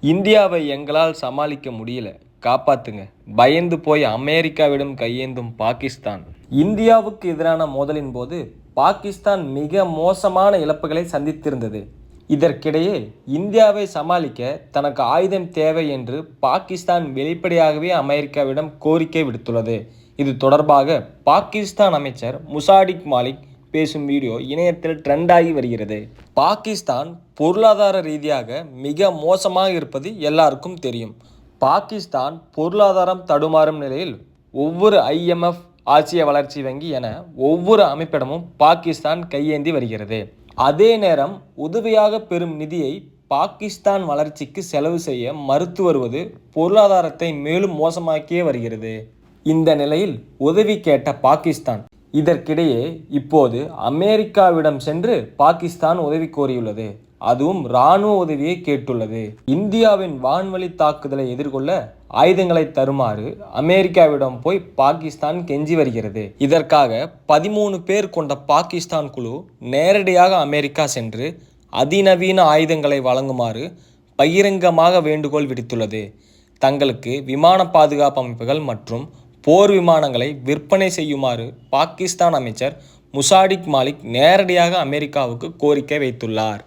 இந்தியாவை எங்களால் சமாளிக்க முடியல. காப்பாத்துங்க. பயந்து போய் அமெரிக்காவிடம் கையேந்தும் பாகிஸ்தான். இந்தியாவுக்கு எதிரான மோதலின் போது பாகிஸ்தான் மிக மோசமான இழப்புகளை சந்தித்திருந்தது. இதற்கிடையே இந்தியாவை சமாளிக்க தனக்கு ஆயுதம் தேவை என்று பாகிஸ்தான் வெளிப்படையாகவே அமெரிக்காவிடம் கோரிக்கை விடுத்துள்ளது. இது தொடர்பாக பாகிஸ்தான் அமைச்சர் முசாடிக் மாலிக் பேசும் வீடியோ இணையத்தில் ட்ரெண்டாகி வருகிறது. பாகிஸ்தான் பொருளாதார ரீதியாக மிக மோசமாக இருப்பது எல்லாருக்கும் தெரியும். பாகிஸ்தான் பொருளாதாரம் தடுமாறும் நிலையில் ஒவ்வொரு ஐஎம்எஃப் ஆசிய வளர்ச்சி வங்கி என ஒவ்வொரு அமைப்பிடமும் பாகிஸ்தான் கையேந்தி வருகிறது. அதே நேரம் உதவியாக பெறும் நிதியை பாகிஸ்தான் வளர்ச்சிக்கு செலவு செய்ய மறுத்து வருவது பொருளாதாரத்தை மேலும் மோசமாக்கியே வருகிறது. இந்த நிலையில் உதவி கேட்ட பாகிஸ்தான் இதற்கிடையே இப்போது அமெரிக்காவிடம் சென்று பாகிஸ்தான் உதவி கோரியுள்ளது. அதுவும் இராணுவ உதவியை கேட்டுள்ளது. இந்தியாவின் வான்வழி தாக்குதலை எதிர்கொள்ள ஆயுதங்களை தருமாறு அமெரிக்காவிடம் போய் பாகிஸ்தான் கெஞ்சி வருகிறது. இதற்காக பதிமூணு பேர் கொண்ட பாகிஸ்தான் குழு நேரடியாக அமெரிக்கா சென்று அதிநவீன ஆயுதங்களை வழங்குமாறு பகிரங்கமாக வேண்டுகோள் விடுத்துள்ளது. தங்களுக்கு விமான பாதுகாப்பு அமைப்புகள் மற்றும் போர் விமானங்களை விற்பனை செய்யுமாறு பாகிஸ்தான் அமைச்சர் முசாடிக் மாலிக் நேரடியாக அமெரிக்காவுக்கு கோரிக்கை வைத்துள்ளார்.